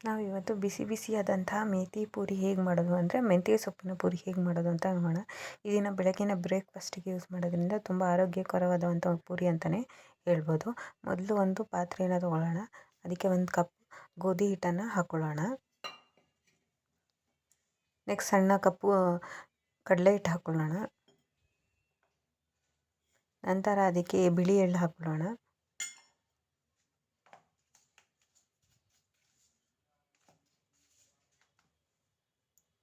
ನಾವು ಇವತ್ತು ಬಿಸಿ ಬಿಸಿಯಾದಂತಹ ಮೇಥಿ ಪೂರಿ ಹೇಗೆ ಮಾಡೋದು ಅಂದರೆ ಮೆಂತ್ಯೆ ಸೊಪ್ಪಿನ ಪೂರಿ ಹೇಗೆ ಮಾಡೋದು ಅಂತ ನೋಡೋಣ. ಇದನ್ನು ಬೆಳಗಿನ ಬ್ರೇಕ್ಫಾಸ್ಟಿಗೆ ಯೂಸ್ ಮಾಡೋದ್ರಿಂದ ತುಂಬ ಆರೋಗ್ಯಕರವಾದಂಥ ಪೂರಿ ಅಂತಲೇ ಹೇಳ್ಬೋದು. ಮೊದಲು ಒಂದು ಪಾತ್ರೆಯನ್ನು ತೊಗೊಳ್ಳೋಣ ಅದಕ್ಕೆ ಒಂದು ಕಪ್ ಗೋಧಿ ಹಿಟ್ಟನ್ನು ಹಾಕ್ಕೊಳ್ಳೋಣ ನೆಕ್ಸ್ಟ್ ಸಣ್ಣ ಕಪ್ಪು ಕಡಲೆ ಹಿಟ್ಟು ಹಾಕ್ಕೊಳ್ಳೋಣ ನಂತರ ಅದಕ್ಕೆ ಬಿಳಿ ಎಳ್ಳು ಹಾಕ್ಕೊಳ್ಳೋಣ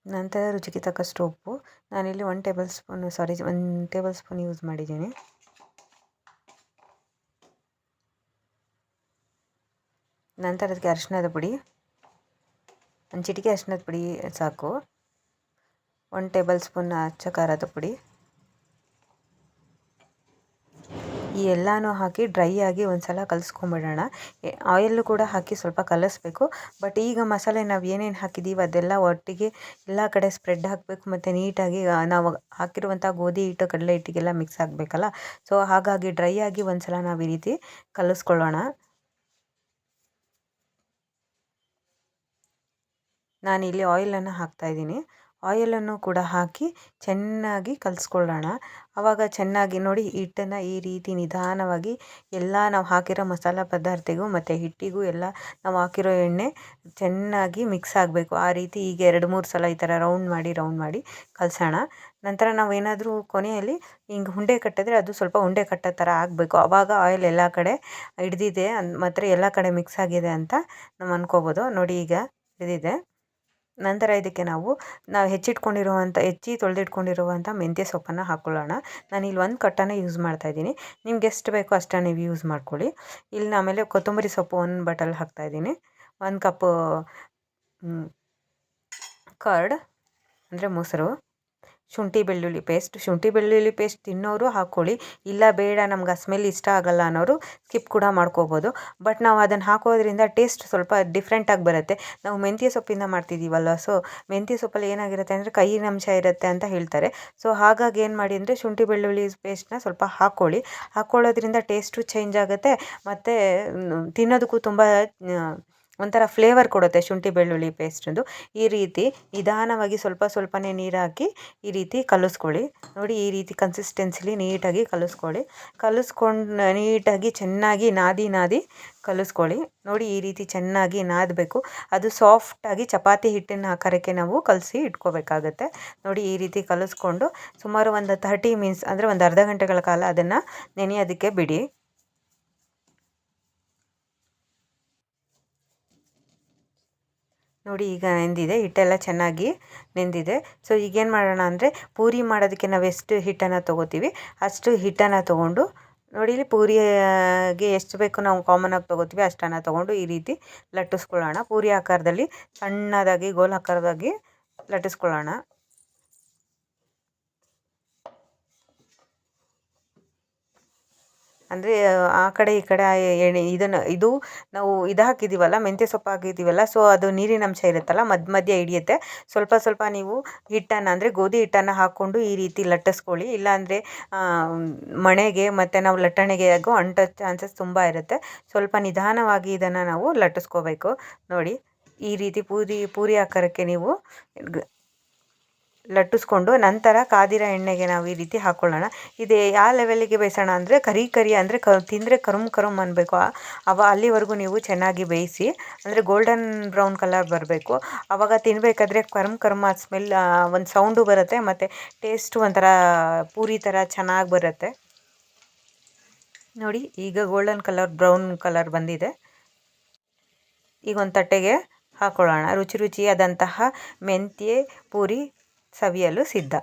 ನಂತರ ರುಚಿಗೆ ತಕ್ಕಷ್ಟು ಉಪ್ಪು. ನಾನಿಲ್ಲಿ one tablespoon sorry one tablespoon use ಮಾಡಿದ್ದೀನಿ. ನಂತರ ಅದಕ್ಕೆ ಅರಿಶಿಣದ ಪುಡಿ. ಒಂದು ಚಿಟಿಕೆ ಅರಿಶಿಣದ ಪುಡಿ ಸಾಕು. ಒನ್ ಟೇಬಲ್ ಸ್ಪೂನ್ ಅಚ್ಚ ಖಾರದ ಪುಡಿ ಈ ಎಲ್ಲನೂ ಹಾಕಿ ಡ್ರೈ ಆಗಿ ಒಂದ್ಸಲ ಕಲಿಸ್ಕೊಂಬಿಡೋಣ. ಆಯಿಲ್ಲು ಕೂಡ ಹಾಕಿ ಸ್ವಲ್ಪ ಕಲಿಸ್ಬೇಕು. ಬಟ್ ಈಗ ಮಸಾಲೆ ನಾವು ಏನೇನು ಹಾಕಿದ್ದೀವಿ ಅದೆಲ್ಲ ಒಟ್ಟಿಗೆ ಎಲ್ಲ ಕಡೆ ಸ್ಪ್ರೆಡ್ ಹಾಕಬೇಕು ಮತ್ತು ನೀಟಾಗಿ ನಾವು ಹಾಕಿರುವಂಥ ಗೋಧಿ, ಹಿಟ್ಟು, ಕಡಲೆ ಹಿಟ್ಟಿಗೆಲ್ಲ ಮಿಕ್ಸ್ ಆಗಬೇಕಲ್ಲ. ಸೊ ಹಾಗಾಗಿ ಡ್ರೈ ಆಗಿ ಒಂದ್ಸಲ ನಾವು ಈ ರೀತಿ ಕಲಿಸ್ಕೊಳ್ಳೋಣ. ನಾನಿಲ್ಲಿ ಆಯಿಲನ್ನು ಹಾಕ್ತಾಯಿದ್ದೀನಿ ಆಯಿಲನ್ನು ಕೂಡ ಹಾಕಿ ಚೆನ್ನಾಗಿ ಕಲಿಸ್ಕೊಳ್ಳೋಣ. ಆವಾಗ ಚೆನ್ನಾಗಿ ನೋಡಿ ಹಿಟ್ಟನ್ನು ಈ ರೀತಿ ನಿಧಾನವಾಗಿ ಎಲ್ಲ ನಾವು ಹಾಕಿರೋ ಮಸಾಲೆ ಪದಾರ್ಥಗೂ ಮತ್ತು ಹಿಟ್ಟಿಗೂ ಎಲ್ಲ ನಾವು ಹಾಕಿರೋ ಎಣ್ಣೆ ಚೆನ್ನಾಗಿ ಮಿಕ್ಸ್ ಆಗಬೇಕು. ಆ ರೀತಿ ಈಗ ಎರಡು ಮೂರು ಸಲ ಈ ಥರ ರೌಂಡ್ ಮಾಡಿ ರೌಂಡ್ ಮಾಡಿ ಕಲಸೋಣ. ನಂತರ ನಾವು ಏನಾದರೂ ಕೊನೆಯಲ್ಲಿ ಹಿಂಗೆ ಉಂಡೆ ಕಟ್ಟಿದ್ರೆ ಅದು ಸ್ವಲ್ಪ ಉಂಡೆ ಕಟ್ಟೋ ಥರ ಆಗಬೇಕು. ಆವಾಗ ಆಯಿಲ್ ಎಲ್ಲ ಕಡೆ ಹಿಡ್ದಿದೆ ಮಾತ್ರ ಎಲ್ಲ ಕಡೆ ಮಿಕ್ಸ್ ಆಗಿದೆ ಅಂತ ನಾವು ಅಂದ್ಕೋಬೋದು ನೋಡಿ ಈಗ ಹಿಡಿದಿದೆ. ನಂತರ ಇದಕ್ಕೆ ನಾವು ನಾವು ಹೆಚ್ಚಿಟ್ಕೊಂಡಿರುವಂಥ, ಹೆಚ್ಚಿ ತೊಳೆದಿಟ್ಕೊಂಡಿರುವಂಥ ಮೆಂತ್ಯ ಸೊಪ್ಪನ್ನು ಹಾಕ್ಕೊಳ್ಳೋಣ ನಾನು ಇಲ್ಲಿ ಒಂದು ಕಟ್ಟನ್ನು ಯೂಸ್ ಮಾಡ್ತಾಯಿದ್ದೀನಿ ನಿಮ್ಗೆ ಎಷ್ಟು ಬೇಕೋ ಅಷ್ಟನ್ನು ನೀವು ಯೂಸ್ ಮಾಡ್ಕೊಳ್ಳಿ. ಇಲ್ಲಿ ಆಮೇಲೆ ಕೊತ್ತಂಬರಿ ಸೊಪ್ಪು ಒಂದು ಬಟಲ್ ಹಾಕ್ತಾಯಿದ್ದೀನಿ ಒಂದು ಕಪ್ ಕರ್ಡ್, ಅಂದರೆ ಮೊಸರು. ಶುಂಠಿ ಬೆಳ್ಳುಳ್ಳಿ ಪೇಸ್ಟ್ ಶುಂಠಿ ಬೆಳ್ಳುಳ್ಳಿ ಪೇಸ್ಟ್ ತಿನ್ನೋರು ಹಾಕ್ಕೊಳ್ಳಿ ಇಲ್ಲ ಬೇಡ, ನಮ್ಗೆ ಆ ಸ್ಮೆಲ್ ಇಷ್ಟ ಆಗಲ್ಲ ಅನ್ನೋರು ಸ್ಕಿಪ್ ಕೂಡ ಮಾಡ್ಕೋಬೋದು. ಬಟ್ ನಾವು ಅದನ್ನು ಹಾಕೋದ್ರಿಂದ ಟೇಸ್ಟ್ ಸ್ವಲ್ಪ ಡಿಫ್ರೆಂಟಾಗಿ ಬರುತ್ತೆ. ನಾವು ಮೆಂತ್ಯ ಸೊಪ್ಪಿಂದ ಮಾಡ್ತಿದ್ದೀವಲ್ವ ಸೊ ಮೆಂತ್ಯ ಸೊಪ್ಪಲ್ಲಿ ಏನಾಗಿರುತ್ತೆ ಅಂದರೆ ಕೈಯಿನ ಅಂಶ ಇರುತ್ತೆ ಅಂತ ಹೇಳ್ತಾರೆ. ಸೊ ಹಾಗಾಗಿ ಏನು ಮಾಡಿ ಅಂದರೆ ಶುಂಠಿ ಬೆಳ್ಳುಳ್ಳಿ ಪೇಸ್ಟನ್ನ ಸ್ವಲ್ಪ ಹಾಕ್ಕೊಳ್ಳಿ ಹಾಕ್ಕೊಳ್ಳೋದ್ರಿಂದ ಟೇಸ್ಟು ಚೇಂಜ್ ಆಗುತ್ತೆ. ಮತ್ತು ತಿನ್ನೋದಕ್ಕೂ ತುಂಬ ಒಂಥರ ಫ್ಲೇವರ್ ಕೊಡುತ್ತೆ ಶುಂಠಿ, ಬೆಳ್ಳುಳ್ಳಿ ಪೇಸ್ಟಿಂದು ಈ ರೀತಿ ನಿಧಾನವಾಗಿ ಸ್ವಲ್ಪ ಸ್ವಲ್ಪನೇ ನೀರು ಹಾಕಿ ಈ ರೀತಿ ಕಲಿಸ್ಕೊಳ್ಳಿ. ನೋಡಿ ಈ ರೀತಿ ಕನ್ಸಿಸ್ಟೆನ್ಸಿಲಿ ನೀಟಾಗಿ ಕಲಿಸ್ಕೊಳ್ಳಿ. ಕಲಿಸ್ಕೊಂಡು ನೀಟಾಗಿ ಚೆನ್ನಾಗಿ ನಾದಿ ನಾದಿ ಕಲಿಸ್ಕೊಳ್ಳಿ. ನೋಡಿ ಈ ರೀತಿ ಚೆನ್ನಾಗಿ ನಾದಬೇಕು. ಅದು ಸಾಫ್ಟಾಗಿ ಚಪಾತಿ ಹಿಟ್ಟಿನ ಆಕಾರಕ್ಕೆ ನಾವು ಕಲಸಿ ಇಟ್ಕೋಬೇಕಾಗತ್ತೆ. ನೋಡಿ ಈ ರೀತಿ ಕಲಿಸ್ಕೊಂಡು ಸುಮಾರು ಒಂದು ತರ್ಟಿ ಮಿನಿಟ್ಸ್ ಅಂದರೆ ಒಂದು ಅರ್ಧ ಗಂಟೆಗಳ ಕಾಲ ಅದನ್ನು ನೆನೆಯೋದಕ್ಕೆ ಬಿಡಿ. ನೋಡಿ ಈಗ ನೆಂದಿದೆ, ಹಿಟ್ಟೆಲ್ಲ ಚೆನ್ನಾಗಿ ನೆಂದಿದೆ. ಸೊ ಈಗೇನು ಮಾಡೋಣ ಅಂದರೆ ಪೂರಿ ಮಾಡೋದಕ್ಕೆ ನಾವು ಎಷ್ಟು ಹಿಟ್ಟನ್ನು ತೊಗೋತೀವಿ, ಅಷ್ಟು ಹಿಟ್ಟನ್ನು ತೊಗೊಂಡು ನೋಡಿ ಇಲ್ಲಿ ಪೂರಿಗೆ ಎಷ್ಟು ಬೇಕು ನಾವು ಕಾಮನಾಗಿ ತೊಗೋತೀವಿ, ಅಷ್ಟನ್ನು ತೊಗೊಂಡು ಈ ರೀತಿ ಲಟ್ಟಿಸ್ಕೊಳ್ಳೋಣ. ಪೂರಿ ಆಕಾರದಲ್ಲಿ ಸಣ್ಣದಾಗಿ, ಗೋಲ್ ಆಕಾರದಾಗಿ ಲಟ್ಟಿಸ್ಕೊಳ್ಳೋಣ. ಅಂದರೆ, ಆ ಕಡೆ ಈ ಕಡೆ ಎಣ್ಣೆ ಇದನ್ನು, ಇದು ನಾವು ಇದು ಹಾಕಿದ್ದೀವಲ್ಲ ಮೆಂತ್ಯ ಸೊಪ್ಪು ಹಾಕಿದ್ದೀವಲ್ಲ ಸೊ ಅದು ನೀರಿನಂಶ ಇರುತ್ತಲ್ಲ ಮಧ್ಯ ಮಧ್ಯ ಹಿಡಿಯುತ್ತೆ. ಸ್ವಲ್ಪ ಸ್ವಲ್ಪ ನೀವು ಹಿಟ್ಟನ್ನು, ಅಂದರೆ ಗೋಧಿ ಹಿಟ್ಟನ್ನು ಹಾಕ್ಕೊಂಡು ಈ ರೀತಿ ಲಟ್ಟಿಸ್ಕೊಳ್ಳಿ. ಇಲ್ಲಾಂದರೆ ಮಣೆಗೆ ಮತ್ತು ನಾವು ಲಟ್ಟಣೆಗೆ ಆಗೋ ಅಂಟೋ ಚಾನ್ಸಸ್ ತುಂಬ ಇರುತ್ತೆ. ಸ್ವಲ್ಪ ನಿಧಾನವಾಗಿ ಇದನ್ನು ನಾವು ಲಟ್ಟಿಸ್ಕೋಬೇಕು. ನೋಡಿ, ಈ ರೀತಿ ಪೂರಿ ಪೂರಿ ಆಕಾರಕ್ಕೆ ನೀವು ಲಟ್ಟಿಸ್ಕೊಂಡು ನಂತರ ಕಾದಿರ ಎಣ್ಣೆಗೆ ನಾವು ಈ ರೀತಿ ಹಾಕ್ಕೊಳ್ಳೋಣ ಇದು ಯಾವ ಲೆವೆಲ್ಲಿಗೆ ಬೇಯಿಸೋಣ ಅಂದರೆ ಕರಿ ಕರಿ ಅಂದರೆ ಕ ತಿಂದರೆ ಕರುಮ್ ಕರುಮ್ ಅನ್ನಬೇಕು ಅವ ಅಲ್ಲಿವರೆಗೂ ನೀವು ಚೆನ್ನಾಗಿ ಬೇಯಿಸಿ, ಅಂದರೆ ಗೋಲ್ಡನ್ ಬ್ರೌನ್ ಕಲರ್ ಬರಬೇಕು. ಆವಾಗ ತಿನ್ನಬೇಕಾದ್ರೆ ಕರುಮ್ ಕರುಮ್ ಸ್ಮೆಲ್ ಒಂದು ಸೌಂಡು ಬರುತ್ತೆ ಮತ್ತು ಟೇಸ್ಟು ಒಂಥರ ಪೂರಿ ಥರ ಚೆನ್ನಾಗಿ ಬರುತ್ತೆ. ನೋಡಿ, ಈಗ ಗೋಲ್ಡನ್ ಕಲರ್ ಬ್ರೌನ್ ಕಲರ್ ಬಂದಿದೆ. ಈಗ ಒಂದು ತಟ್ಟೆಗೆ ಹಾಕ್ಕೊಳ್ಳೋಣ ರುಚಿ ರುಚಿಯಾದಂತಹ ಮೆಂತ್ಯೆ, ಪೂರಿ ಸವಿಯಲು ಸಿದ್ಧ